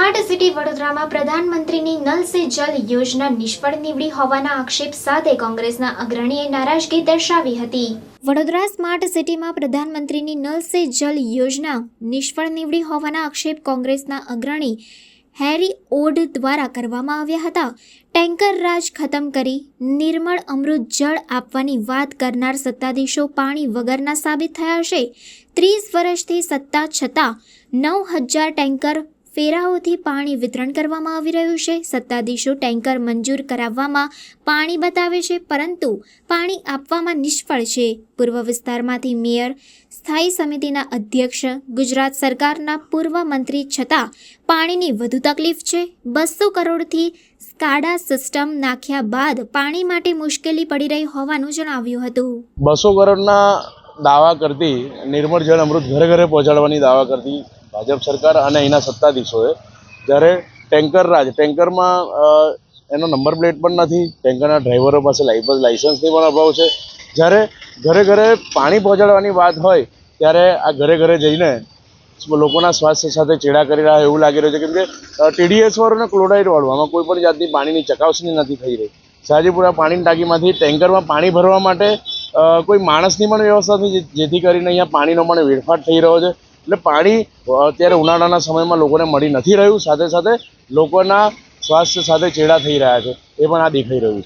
Smart city વડોદરામાં પ્રધાનમંત્રીની null સે જલ યોજના નિષ્ફળ નીવડી હોવાના આક્ષેપ સાથે કોંગ્રેસના અગ્રણીએ નારાજગી દર્શાવી હતી. વડોદરા સ્માર્ટ સિટીમાં પ્રધાનમંત્રીની નલ સે જલ યોજના નિષ્ફળ નીવડી હોવાના આક્ષેપ કોંગ્રેસના અગ્રણી હેરી ઓડ દ્વારા કરવામાં આવ્યા હતા. ટેન્કર રાજ ખતમ કરી નિર્મળ અમૃત જળ આપવાની વાત કરનાર સત્તાધીશો પાણી વગરના સાબિત થયા છે ત્રીસ વર્ષથી સત્તા છતાં નવ હજાર ટેન્કર ફેરાઓથી પાણી વિતરણ કરવામાં આવી રહ્યું છે. સત્તાધીશો ટેન્કર મંજૂર કરાવવામાં પાણી બતાવે છે, પરંતુ પાણી આપવામાં નિષ્ફળ છે. પૂર્વ વિસ્તારમાંથી મેયર, સ્થાયી સમિતિના અધ્યક્ષ, ગુજરાત સરકારના પૂર્વ મંત્રી છતાં પાણીની વધુ તકલીફ છે. બસો કરોડથી સ્કાડા સિસ્ટમ નાખ્યા બાદ પાણી માટે મુશ્કેલી પડી રહી હોવાનું જણાવ્યું હતું. બસો કરોડના દાવા કરતી નિર્મળ જળ અમૃત ઘરે ઘરે પહોંચાડવાની દાવા કરતી ભાજપ સરકાર અને અહીંના સત્તાધીશોએ, જ્યારે ટેન્કર રાજ, ટેન્કરમાં એનો નંબર પ્લેટ પણ નથી, ટેન્કરના ડ્રાઈવરો પાસે લાઇસન્સની પણ અભાવ છે. જ્યારે ઘરે ઘરે પાણી પહોંચાડવાની વાત હોય, ત્યારે આ ઘરે ઘરે જઈને લોકોના સ્વાસ્થ્ય સાથે ચેડા કરી રહ્યા એવું લાગી રહ્યું છે. કેમ કે ટીડીએસ વાળું અને ક્લોરાઇડવાળું આમાં કોઈ પણ જાતની પાણીની ચકાસણી નથી થઈ રહી. શાહજીપુરા પાણીની ટાંકીમાંથી ટેન્કરમાં પાણી ભરવા માટે કોઈ માણસની પણ વ્યવસ્થા નથી જેથી કરીને અહીંયા પાણીનો પણ વેડફાટ થઈ રહ્યો છે. એટલે પાણી અત્યારે ઉનાળાના સમયમાં લોકોને મળી નથી રહ્યું. સાથે સાથે લોકોના સ્વાસ્થ્ય સાથે ચેડા થઈ રહ્યા છે. એ પણ આ દેખાઈ રહ્યું છે.